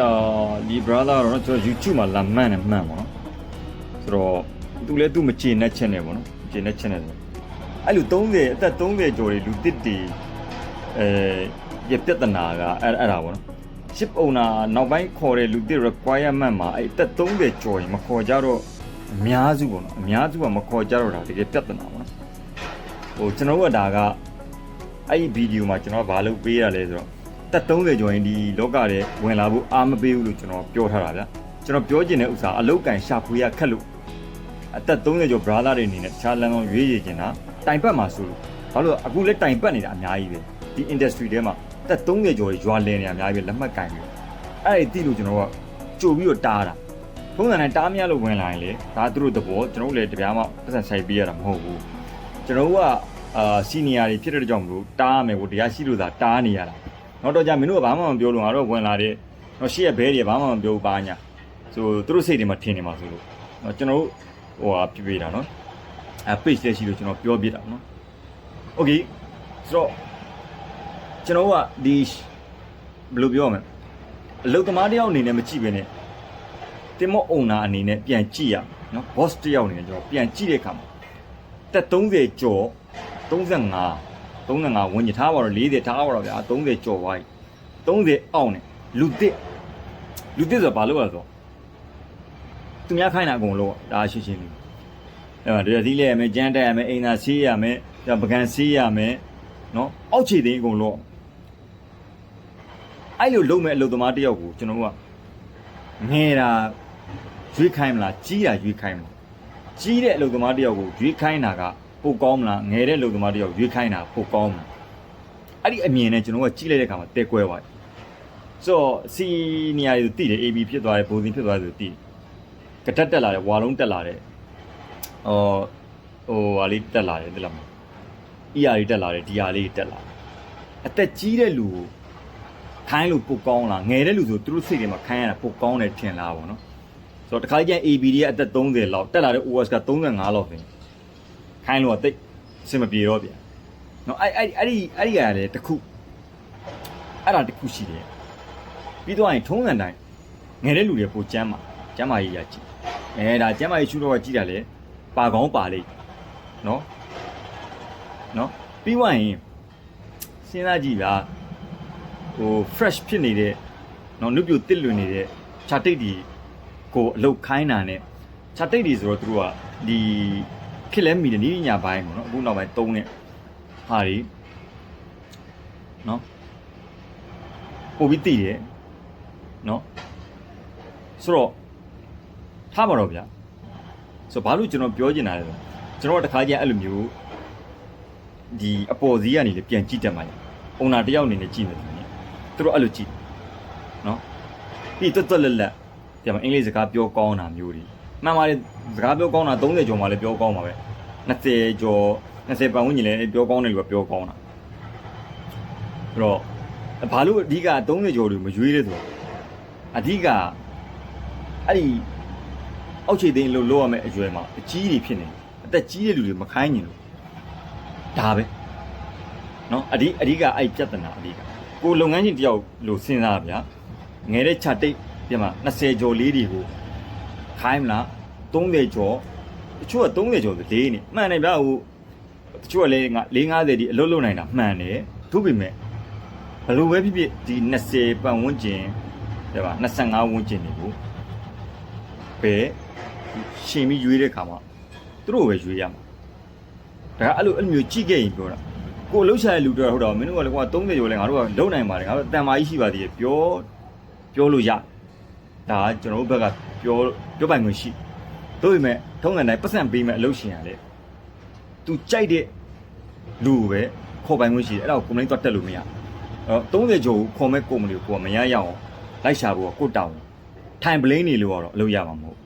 အာဒီ brother တော့ကျွန်တော် YouTube မှာလာမှန်တယ်မှန်ပါတော့ဆိုတော့သူလည်းသူမချေနဲ့ချက်နေပေါ့နော်ချေနဲ့ချက်နေတယ်အဲ့လို30အသက်30ကျော်တွေလူတစ်တီအဲရပြဿနာကအဲ့အဲ့ဒါပေါ့နော် ship owner နောက်ပိုင်းခေါ်တဲ့လူတစ် requirement မှာအဲ့အသက်30ကျော်ရင်မခေါ်ကြတော့အများစုပေါ့နော်အများစုကမခေါ်ကြတော့တာတကယ်ပြဿနာပေါ့နော်ဟိုကျွန်တော်တို့ကဒါကအဲ့ဒီဗီဒီယိုမှာကျွန်တော်ကဘာလုပ်ပေးရလဲဆိုတော့ တက်30ကျော်ရင်ဒီလောကထဲဝင်လာဖို့အားမပေးဘူးလို့ကျွန်တော်ပြောထားတာဗျကျွန်တော်ပြောချင်တဲ့ဥစ္စာအလုတ်ကန်ရှာဖွေရခက်လို့အသက်30ကျော် brother တွေအနေနဲ့တခြားလမ်းကောင်းရွေးရည်ချင်တာတိုင်ပတ်မှာဆိုလို့ဘာလို့လဲအခုလက်တိုင်ပတ်နေတာအများကြီးပဲဒီ industry ထဲမှာအသက်30ကျော်ရွာလည်နေတာအများကြီးပဲလက်မှတ်ကန်ပြီးအဲ့ဒီတိလို့ကျွန်တော်ကကြိုပြီးတော့တားတာထုံးစံနဲ့တားမြလို့ဝင်လာရင်လေဒါသူတို့သဘောကျွန်တော်တို့လည်းတပြားမှပတ်စံဆိုင်ပေးရတာမဟုတ်ဘူးကျွန်တော်တို့ကအာစီနီယာတွေဖြစ်တဲ့ကြောင့်မလို့တားရမယ်ကိုတရားရှိလို့သာတားနေရတာ နောက်တော့ကြမင်းတို့ကဘာမှမပြောလို့ငါတို့ဝင်လာတဲ့တော့ရှေ့ကဘဲတွေဘာမှမပြောဘူးပါညာဆိုသူတို့စိတ်တွေမှာထင်နေမှာဆိုလို့ကျွန်တော်တို့ဟိုဟာပြပေးတာနော်အဲ page လက်ရှိလို့ကျွန်တော်ပြောပြတာနော် okay ဆိုတော့ကျွန်တော်ကဒီဘယ်လိုပြောမလဲအလုပ်သမားတယောက်အနေနဲ့မကြည့်ပဲနဲ့တင်မော့အုံနာအနေနဲ့ပြန်ကြည့်ရနော် boss တယောက်အနေနဲ့ကျွန်တော်ပြန်ကြည့်တဲ့အခါမှာတက်30ကျော်35 35ဝန်းကျင်ထားပါတော့40ထားပါတော့ဗျာ30ကျော်သွားပြီ30အောက်နဲ့လူတစ်လူတစ်ဆိုတာဘာလို့လဲဆိုတော့သူများခိုင်းတာအကုန်လုံးဒါရှင်းရှင်းလေးအဲ့မှာတရသီးလဲရမယ်ကြမ်းတက်ရမယ်အိမ်သာဆေးရမယ်ဒါပကံဆေးရမယ်နော်အောက်ခြေသိန်းအကုန်လုံးအဲ့လိုလုံးမဲ့အလုပ်သမားတယောက်ကိုကျွန်တော်တို့ကငယ်တာရွေးခိုင်းမလားကြီးတာရွေးခိုင်းမလားကြီးတဲ့အလုပ်သမားတယောက်ကိုရွေးခိုင်းတာက ပိုကောင်းမလားငယ်တဲ့လူသမားတယောက်ရွေးခိုင်းတာပိုကောင်းမလားအဲ့ဒီအမြင်နဲ့ကျွန်တော်ကကြီးလိုက်တဲ့အခါမှာတဲကွဲသွားတယ်ဆိုတော့စီနီယာတွေတည်တယ် AB ဖြစ်သွားတယ်ဘိုးစင်ဖြစ်သွားတယ်ဆိုတည်ကတက်တက်လာတယ်ဝါလုံးတက်လာတယ်ဟောဟိုဟာလေးတက်လာတယ်သိလားမ ER လေးတက်လာတယ် DR လေးတက်လာတယ်အသက်ကြီးတဲ့လူကိုခိုင်းလို့ပိုကောင်းလားငယ်တဲ့လူဆိုသူတို့စိတ်တွေမှာခိုင်းရတာပိုကောင်းတယ်ထင်လားပေါ့နော်ဆိုတော့တခါကျရင် AB တွေကအသက်30လောက်တက်လာတဲ့ OS က35လောက်ဆိုရင် ခိုင်းလို့ကတိတ်အဆင်မပြေတော့ဗျာနော်အဲ့အဲ့အဲ့ဒီအဲ့ဒီကလည်းတစ်ခုအဲ့ဒါတစ်ခုရှိတယ်ပြီးတော့ရင်ထုံးစံတိုင်းငယ်တဲ့လူတွေပိုကျမ်းပါကျမ်းမာရေးရကြည့်အဲဒါကျမ်းမာရေးရှုတော့ကြည့်တာလေပါကောင်းပါလိမ့်နော်နော်ပြီးွားရင်စဉ်းစားကြည့်ဗျာဟို fresh ဖြစ်နေတဲ့နော်နုပြတစ်လွင်နေတဲ့ခြာတိတ်ဒီကိုအလုတ်ခိုင်းတာနဲ့ခြာတိတ်ဒီဆိုတော့သူတို့ကဒီ ခက်လဲမီတယ်နီးညာဘိုင်းပေါ့နော်အခုနောက်ပိုင်းသုံးတဲ့ဟာတွေနော်ပို့ပြီးတည်တယ်နော်ဆိုတော့ထားပါတော့ဗျာဆိုတော့ဘာလို့ကျွန်တော်ပြောချင်တာလဲဆိုတော့ကျွန်တော်ကတခါကျရင်အဲ့လိုမျိုးဒီအပေါ်စီးကနေလေပြန်ကြည့်တတ်မှာ။အုံနာတယောက်အနေနဲ့ကြည့်မယ်ဆိုရင်သူတို့အဲ့လိုကြည့်နော်ပြီးတွတ်တွတ်လက်လက်ပြန်မအင်္ဂလိပ်စကားပြောကောင်းတာမျိုးတွေ မှန်ပါတယ်စကားပြောကောင်းတာ30ကျော်မှလည်းပြောကောင်းပါပဲ20ကျော်20ပတ်ဝန်းကျင်လည်းပြောကောင်းတယ်လို့ပြောကောင်းတာအဲ့တော့ဘာလို့အဓိက30ကျော်တွေမရွေးလဲဆိုတော့အဓိကအဲ့ဒီအောက်ခြေသိန်းလို့လို့ရမယ့်အရွယ်မှာအကြီးတွေဖြစ်နေတယ်အသက်ကြီးတဲ့လူတွေမခိုင်းညင်လို့ဒါပဲเนาะအဓိအဓိကအဲ့ပြဿနာအဓိကကိုလုပ်ငန်းရှင်တယောက်လို့စဉ်းစားဗျာငယ်တဲ့ခြာတိတ်ပြန်မှာ20ကျော်လေးတွေကို ခိုင်းမလား30ကျော်တချို့က30ကျော်ဆိုလေးနေမှန်တယ်ဗျာဟိုတချို့ကလည်း450ဒီအလုပ်လုပ်နိုင်တာမှန်တယ်သူ့ပေမဲ့ဘယ်လိုပဲဖြစ်ဖြစ်ဒီ20ပတ်ဝန်းကျင်တဲ့ပါ25ဝန်းကျင်တွေကိုပဲရှင်ပြီးရွေးတဲ့ခါမှာသူတို့ပဲရွေးရမှာဒါကအဲ့လိုအဲ့လိုမျိုးကြည့်ခဲ့ရင်ပြောတာကိုလှုပ်ရှားတဲ့လူတွေဟုတ်တော့မင်းတို့ကလည်းကွာ30ကျော်လဲငါတို့ကလုံနိုင်ပါတယ်ငါတို့တန်မာကြီးရှိပါသေးတယ်ပြောပြောလို့ရဒါကကျွန်တော်တို့ဘက်က ပြောပြောပိုင်ခွင့်ရှိတို့ပေမဲ့ထုံးစံတိုင်းပတ်စံပေးမဲ့အလုပ်ရှင်ရလေသူကြိုက်တဲ့လူကိုပဲခေါ်ပိုင်ခွင့်ရှိတယ်အဲ့ဒါကိုကွန်ပလိန်းတော့တက်လို့မရဘူးအဲ့တော့30ကျော်ကိုခေါ်မဲ့ကုမ္ပဏီကိုကိုကမရရအောင်လိုက်ရှာဖို့ကကိုတောင်းထိုင်ပလင်းနေလို့ကတော့အလုပ်ရမှာမဟုတ်